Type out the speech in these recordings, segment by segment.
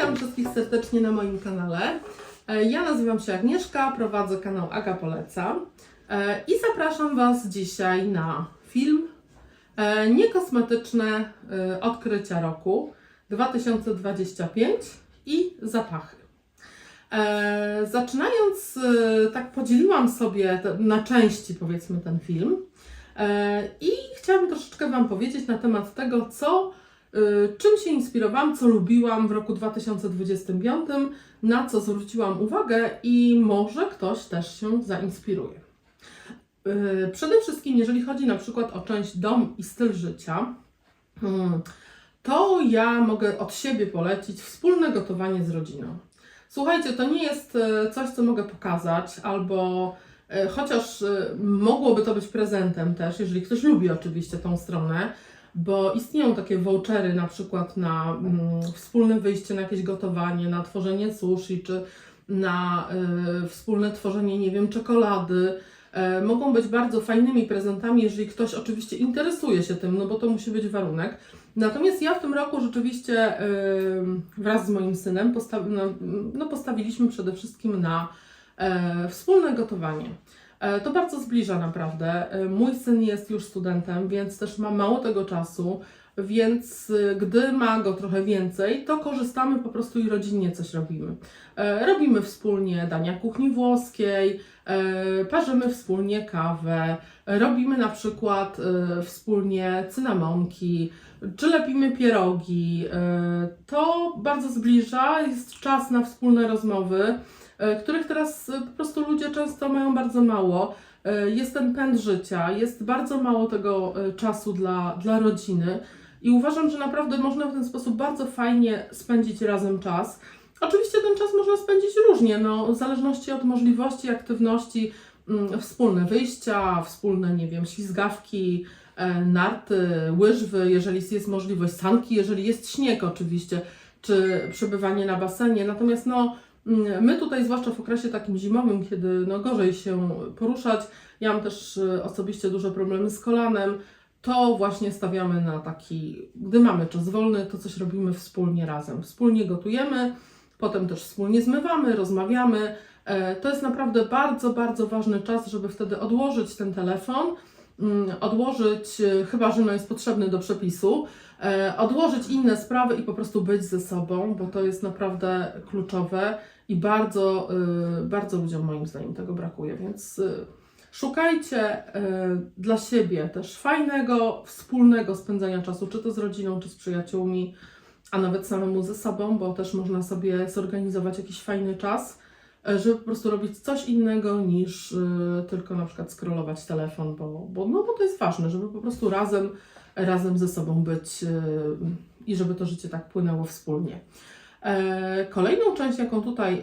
Witam wszystkich serdecznie na moim kanale. E, Ja nazywam się Agnieszka, prowadzę kanał Aga Poleca E, i zapraszam Was dzisiaj na film e, Niekosmetyczne odkrycia roku 2025 i zapachy. Zaczynając, tak podzieliłam sobie na części powiedzmy ten film i chciałabym troszeczkę Wam powiedzieć na temat tego, co Czym się inspirowałam, co lubiłam w roku 2025, na co zwróciłam uwagę i może ktoś też się zainspiruje. Y, Przede wszystkim, jeżeli chodzi na przykład o część dom i styl życia, mm, to ja mogę od siebie polecić wspólne gotowanie z rodziną. Słuchajcie, to nie jest e, coś, co mogę pokazać, albo chociaż mogłoby to być prezentem też, jeżeli ktoś lubi oczywiście tą stronę, bo istnieją takie vouchery na przykład na mm, wspólne wyjście na jakieś gotowanie, na tworzenie sushi, czy na y, wspólne tworzenie, nie wiem, czekolady. E, mogą być bardzo fajnymi prezentami, jeżeli ktoś oczywiście interesuje się tym, no bo to musi być warunek. Natomiast ja w tym roku rzeczywiście y, wraz z moim synem postawi, no, no, postawiliśmy przede wszystkim na e, wspólne gotowanie. E, To bardzo zbliża naprawdę. E, Mój syn jest już studentem, więc też ma mało tego czasu, więc y, gdy ma go trochę więcej, to korzystamy po prostu i rodzinnie coś robimy. E, Robimy wspólnie dania kuchni włoskiej, e, parzymy wspólnie kawę, e, robimy na przykład e, wspólnie cynamonki, czy lepimy pierogi. E, To bardzo zbliża, jest czas na wspólne rozmowy e, których teraz e, po prostu ludzie często mają bardzo mało. E, Jest ten pęd życia, jest bardzo mało tego e, czasu dla, dla rodziny i uważam, że naprawdę można w ten sposób bardzo fajnie spędzić razem czas. Oczywiście ten czas można spędzić różnie, no, w zależności od możliwości, aktywności, mm, wspólne wyjścia, wspólne, nie wiem, ślizgawki, e, narty, łyżwy, jeżeli jest możliwość, sanki, jeżeli jest śnieg oczywiście, czy przebywanie na basenie. Natomiast no, My tutaj, zwłaszcza w okresie takim zimowym, kiedy no gorzej się poruszać, ja mam też y, osobiście duże problemy z kolanem, to właśnie stawiamy na taki, gdy mamy czas wolny, to coś robimy wspólnie razem. Wspólnie gotujemy, potem też wspólnie zmywamy, rozmawiamy. E, To jest naprawdę bardzo, bardzo ważny czas, żeby wtedy odłożyć ten telefon, mm, odłożyć, y, chyba że no jest potrzebny do przepisu, e, odłożyć inne sprawy i po prostu być ze sobą, bo to jest naprawdę kluczowe i bardzo, y, bardzo ludziom moim zdaniem tego brakuje, więc szukajcie dla siebie też fajnego, wspólnego spędzania czasu, czy to z rodziną, czy z przyjaciółmi, a nawet samemu ze sobą, bo też można sobie zorganizować jakiś fajny czas, żeby po prostu robić coś innego niż y, tylko na przykład scrollować telefon, bo, bo, no, bo to jest ważne, żeby po prostu razem, razem ze sobą być y, i żeby to życie tak płynęło wspólnie. E, Kolejną część, jaką tutaj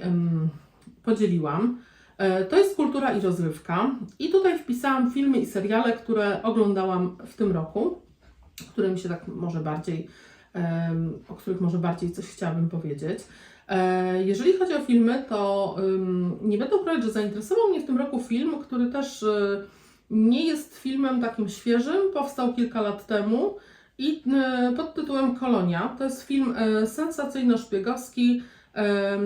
podzieliłam, e, to jest kultura i rozrywka. I tutaj wpisałam filmy i seriale, które oglądałam w tym roku, które mi się tak może bardziej, o których może bardziej coś chciałabym powiedzieć. E, Jeżeli chodzi o filmy, to nie będę ukrywać, że zainteresował mnie w tym roku film, który też e, nie jest filmem takim świeżym, powstał kilka lat temu i e, pod tytułem Kolonia. To jest film e, sensacyjno-szpiegowski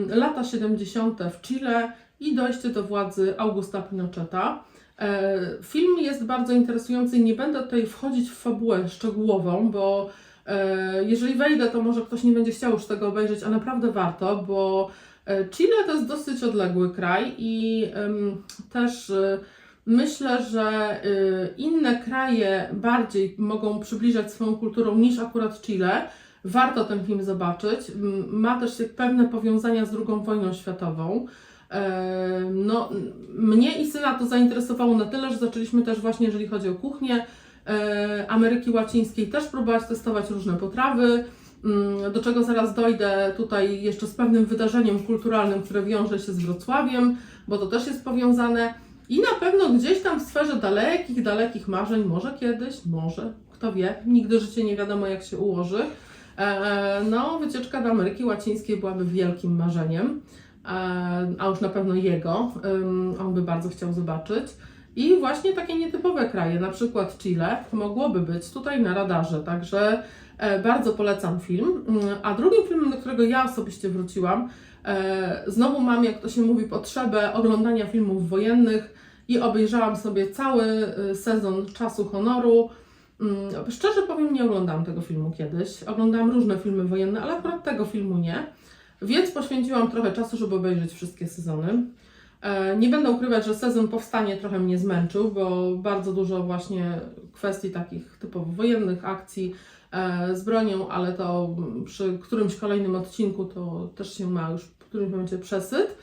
lata 70. w Chile i dojście do władzy Augusta Pinocheta. E, Film jest bardzo interesujący i nie będę tutaj wchodzić w fabułę szczegółową, bo jeżeli wejdę, to może ktoś nie będzie chciał już tego obejrzeć, a naprawdę warto, bo e, Chile to jest dosyć odległy kraj i też e, Myślę, że inne kraje bardziej mogą przybliżać swoją kulturą niż akurat Chile. Warto ten film zobaczyć. Ma też pewne powiązania z II wojną światową. E, No, mnie i syna to zainteresowało na tyle, że zaczęliśmy też właśnie, jeżeli chodzi o kuchnię e, Ameryki Łacińskiej, też próbować testować różne potrawy. Mm, Do czego zaraz dojdę tutaj jeszcze z pewnym wydarzeniem kulturalnym, które wiąże się z Wrocławiem, bo to też jest powiązane. I na pewno gdzieś tam w sferze dalekich, dalekich marzeń, może kiedyś, może, kto wie, nigdy życie nie wiadomo jak się ułoży. E, no, wycieczka do Ameryki Łacińskiej byłaby wielkim marzeniem, e, a już na pewno jego, on by bardzo chciał zobaczyć. I właśnie takie nietypowe kraje, na przykład Chile, mogłoby być tutaj na radarze, także e, bardzo polecam film. Mm, A drugim filmem, do którego ja osobiście wróciłam, e, znowu mam, jak to się mówi, potrzebę oglądania filmów wojennych i obejrzałam sobie cały e, sezon Czasu Honoru. Mm, Szczerze powiem, nie oglądałam tego filmu kiedyś. Oglądałam różne filmy wojenne, ale akurat tego filmu nie. Więc poświęciłam trochę czasu, żeby obejrzeć wszystkie sezony. E, Nie będę ukrywać, że sezon powstanie trochę mnie zmęczył, bo bardzo dużo właśnie kwestii takich typowo wojennych, akcji e, z bronią, ale to przy którymś kolejnym odcinku to też się ma już w którymś momencie przesyt.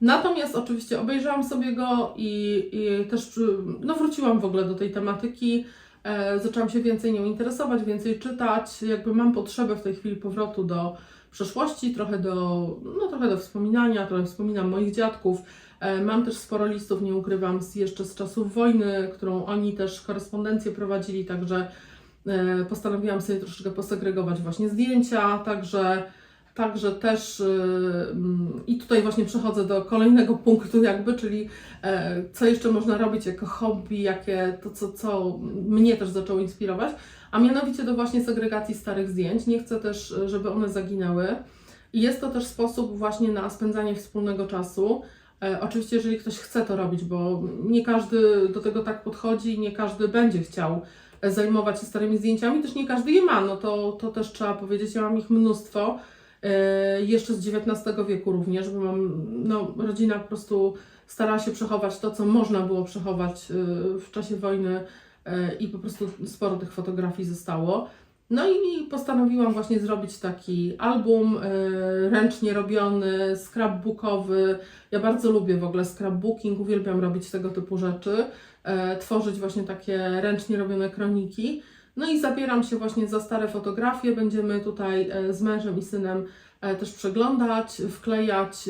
Natomiast oczywiście obejrzałam sobie go i, i też no, wróciłam w ogóle do tej tematyki. E, zaczęłam się więcej nią interesować, więcej czytać. Jakby mam potrzebę w tej chwili powrotu do przeszłości, trochę do, no, trochę do wspominania, trochę wspominam moich dziadków. E, Mam też sporo listów, nie ukrywam, z, jeszcze z czasów wojny, którą oni też korespondencję prowadzili, także e, postanowiłam sobie troszeczkę posegregować właśnie zdjęcia, także, także też y, mm, i tutaj właśnie przechodzę do kolejnego punktu jakby, czyli e, co jeszcze można robić jako hobby, jakie to, co, co mnie też zaczęło inspirować, a mianowicie do właśnie segregacji starych zdjęć. Nie chcę też, żeby one zaginęły. I jest to też sposób właśnie na spędzanie wspólnego czasu. E, oczywiście, jeżeli ktoś chce to robić, bo nie każdy do tego tak podchodzi, nie każdy będzie chciał e, zajmować się starymi zdjęciami, też nie każdy je ma, no to, to też trzeba powiedzieć, ja mam ich mnóstwo, e, jeszcze z XIX wieku również, bo mam, no rodzina po prostu starała się przechować to, co można było przechować w czasie wojny i po prostu sporo tych fotografii zostało. No i postanowiłam właśnie zrobić taki album e, ręcznie robiony, scrapbookowy. Ja bardzo lubię w ogóle scrapbooking, uwielbiam robić tego typu rzeczy, e, tworzyć właśnie takie ręcznie robione kroniki. No i zabieram się właśnie za stare fotografie. Będziemy tutaj e, z mężem i synem też przeglądać, wklejać.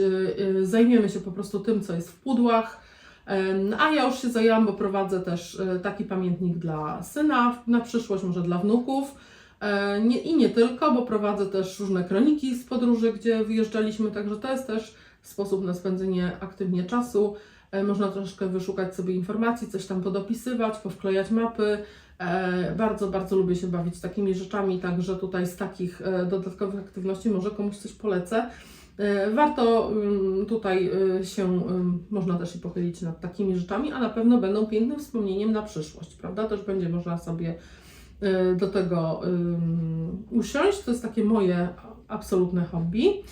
Zajmiemy się po prostu tym, co jest w pudłach. Em, A ja już się zajęłam, bo prowadzę też e, taki pamiętnik dla syna na przyszłość, może dla wnuków. E, I nie tylko, bo prowadzę też różne kroniki z podróży, gdzie wyjeżdżaliśmy, także to jest też sposób na spędzenie aktywnie czasu. E, Można troszeczkę wyszukać sobie informacji, coś tam podopisywać, powklejać mapy. Bardzo, bardzo lubię się bawić takimi rzeczami, także tutaj z takich dodatkowych aktywności może komuś coś polecę. E, Warto ym, tutaj y, się, można też i pochylić nad takimi rzeczami, a na pewno będą pięknym wspomnieniem na przyszłość, prawda? Też będzie można sobie y, do tego usiąść. To jest takie moje absolutne hobby.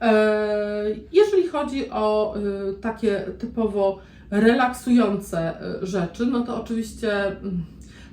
E, Jeżeli chodzi o y, takie typowo relaksujące y, rzeczy, no to oczywiście mm,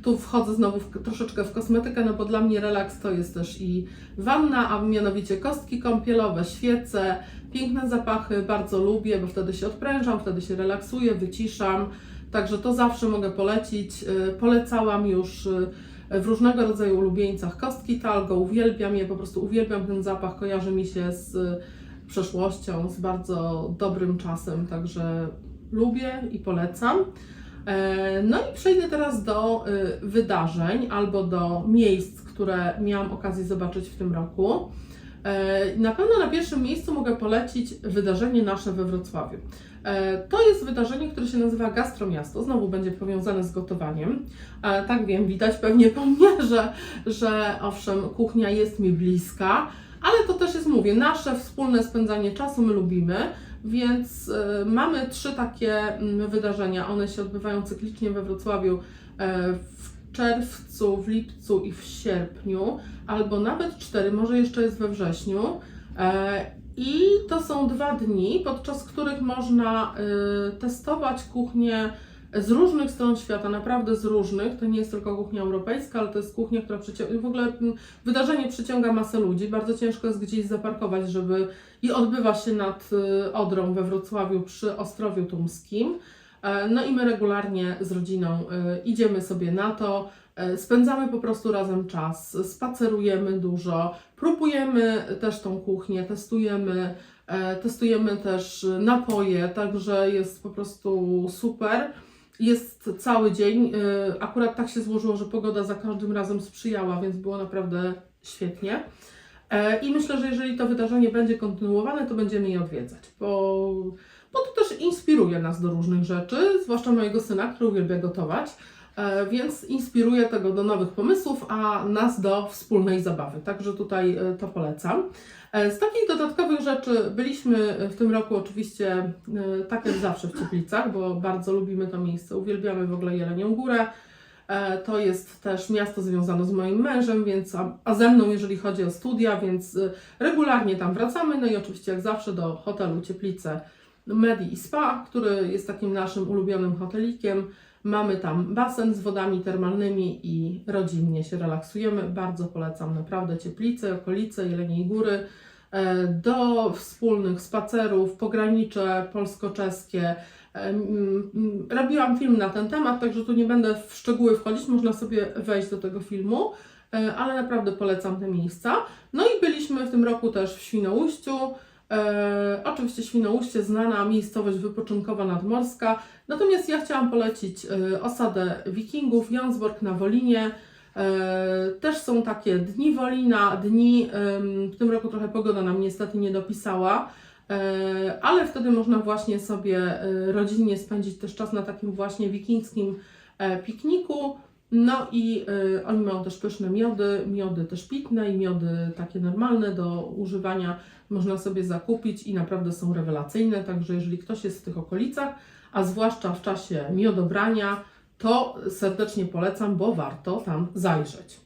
tu wchodzę znowu w, troszeczkę w kosmetykę, no bo dla mnie relaks to jest też i wanna, a mianowicie kostki kąpielowe, świece, piękne zapachy, bardzo lubię, bo wtedy się odprężam, wtedy się relaksuję, wyciszam. Także to zawsze mogę polecić. Y, Polecałam już y, w różnego rodzaju ulubieńcach kostki talgo, uwielbiam je, po prostu uwielbiam ten zapach, kojarzy mi się z y, przeszłością, z bardzo dobrym czasem, także lubię i polecam. E, No i przejdę teraz do y, wydarzeń albo do miejsc, które miałam okazję zobaczyć w tym roku. E, Na pewno na pierwszym miejscu mogę polecić wydarzenie nasze we Wrocławiu. E, To jest wydarzenie, które się nazywa Gastromiasto. Znowu będzie powiązane z gotowaniem. E, Tak wiem, widać pewnie po mnie, że, że owszem, kuchnia jest mi bliska, ale to też jest, mówię, nasze wspólne spędzanie czasu my lubimy. Więc e, mamy trzy takie mm, wydarzenia. One się odbywają cyklicznie we Wrocławiu e, w czerwcu, w lipcu i w sierpniu, albo nawet cztery, może jeszcze jest we wrześniu. E, I to są dwa dni, podczas których można e, testować kuchnię z różnych stron świata, naprawdę z różnych. To nie jest tylko kuchnia europejska, ale to jest kuchnia, która przyciąga. W ogóle wydarzenie przyciąga masę ludzi. Bardzo ciężko jest gdzieś zaparkować, żeby. I odbywa się nad y, Odrą we Wrocławiu przy Ostrowiu Tumskim. E, No i my regularnie z rodziną y, idziemy sobie na to. e, Spędzamy po prostu razem czas, spacerujemy dużo, próbujemy też tą kuchnię, testujemy, e, testujemy też napoje, także jest po prostu super. Jest cały dzień. y, Akurat tak się złożyło, że pogoda za każdym razem sprzyjała, więc było naprawdę świetnie. E, I myślę, że jeżeli to wydarzenie będzie kontynuowane, to będziemy je odwiedzać, bo, bo to też inspiruje nas do różnych rzeczy, zwłaszcza mojego syna, który uwielbia gotować. E, Więc inspiruje tego do nowych pomysłów, a nas do wspólnej zabawy. Także tutaj e, to polecam. E, Z takich dodatkowych rzeczy byliśmy w tym roku oczywiście, tak jak zawsze w Cieplicach, bo bardzo lubimy to miejsce. Uwielbiamy w ogóle Jelenią Górę. To jest też miasto związane z moim mężem, więc a, a ze mną, jeżeli chodzi o studia, więc regularnie tam wracamy. No i oczywiście, jak zawsze, do hotelu Cieplice Medi i Spa, który jest takim naszym ulubionym hotelikiem. Mamy tam basen z wodami termalnymi i rodzinnie się relaksujemy. Bardzo polecam naprawdę Cieplice, okolice Jeleniej Góry. E, Do wspólnych spacerów, pogranicze polsko-czeskie. E, Robiłam film na ten temat, także tu nie będę w szczegóły wchodzić, można sobie wejść do tego filmu, e, ale naprawdę polecam te miejsca. No i byliśmy w tym roku też w Świnoujściu. E, oczywiście Świnoujście, znana miejscowość wypoczynkowa nadmorska. Natomiast ja chciałam polecić e, osadę Wikingów, Jansborg na Wolinie. E, też są takie dni Wolina, dni, em, w tym roku trochę pogoda nam niestety nie dopisała, e, ale wtedy można właśnie sobie e, rodzinnie spędzić też czas na takim właśnie wikingskim e, pikniku. No i e, oni mają też pyszne miody, miody też pitne i miody takie normalne do używania można sobie zakupić i naprawdę są rewelacyjne, także jeżeli ktoś jest w tych okolicach, a zwłaszcza w czasie miodobrania, to serdecznie polecam, bo warto tam zajrzeć.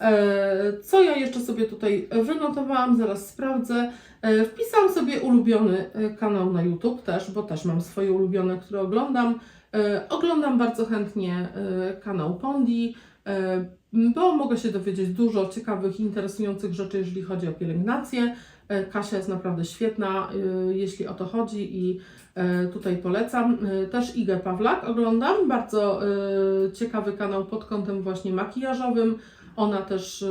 E, Co ja jeszcze sobie tutaj wynotowałam, zaraz sprawdzę. E, Wpisałam sobie ulubiony kanał na YouTube też, bo też mam swoje ulubione, które oglądam. E, Oglądam bardzo chętnie e, kanał Pondi, e, bo mogę się dowiedzieć dużo ciekawych, interesujących rzeczy, jeżeli chodzi o pielęgnację. Kasia jest naprawdę świetna, jeśli o to chodzi i tutaj polecam. Też Igę Pawlak oglądam, bardzo ciekawy kanał pod kątem właśnie makijażowym. Ona też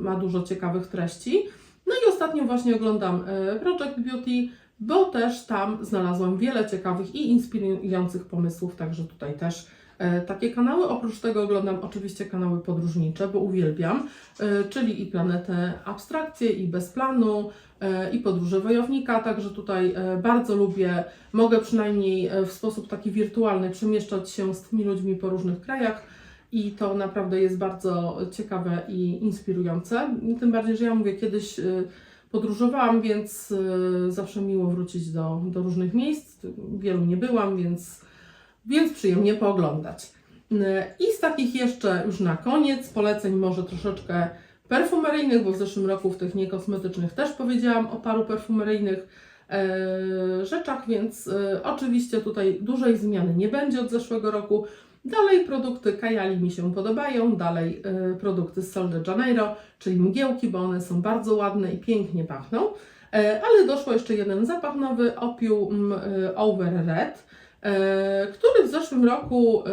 ma dużo ciekawych treści. No i ostatnio właśnie oglądam Project Beauty, bo też tam znalazłam wiele ciekawych i inspirujących pomysłów, także tutaj też e, takie kanały. Oprócz tego oglądam oczywiście kanały podróżnicze, bo uwielbiam, e, czyli i Planetę Abstrakcje, i Bez Planu, e, i Podróże Wojownika, także tutaj bardzo lubię, mogę przynajmniej w sposób taki wirtualny przemieszczać się z tymi ludźmi po różnych krajach i to naprawdę jest bardzo ciekawe i inspirujące. Tym bardziej, że ja mówię, kiedyś podróżowałam, więc e, zawsze miło wrócić do, do różnych miejsc. Wielu nie byłam, więc, więc przyjemnie pooglądać. E, I z takich jeszcze już na koniec poleceń może troszeczkę perfumeryjnych, bo w zeszłym roku w tych niekosmetycznych też powiedziałam o paru perfumeryjnych e, rzeczach, więc oczywiście tutaj dużej zmiany nie będzie od zeszłego roku. Dalej produkty Kajali mi się podobają, dalej e, produkty z Sol de Janeiro, czyli mgiełki, bo one są bardzo ładne i pięknie pachną. E, ale doszło jeszcze jeden zapach nowy, Opium e, Over Red, e, który w zeszłym roku, e,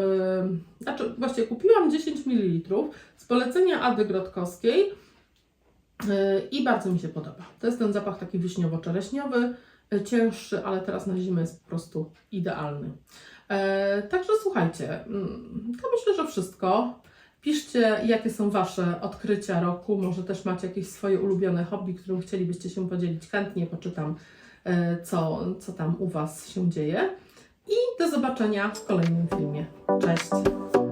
znaczy właściwie kupiłam 10 ml z polecenia Ady Grotkowskiej e, i bardzo mi się podoba. To jest ten zapach taki wiśniowo-czereśniowy, cięższy, ale teraz na zimę jest po prostu idealny. E, także słuchajcie, mm, to myślę, że wszystko. Piszcie, jakie są Wasze odkrycia roku. Może też macie jakieś swoje ulubione hobby, którym chcielibyście się podzielić. Chętnie poczytam, e, co, co tam u Was się dzieje. I do zobaczenia w kolejnym filmie. Cześć!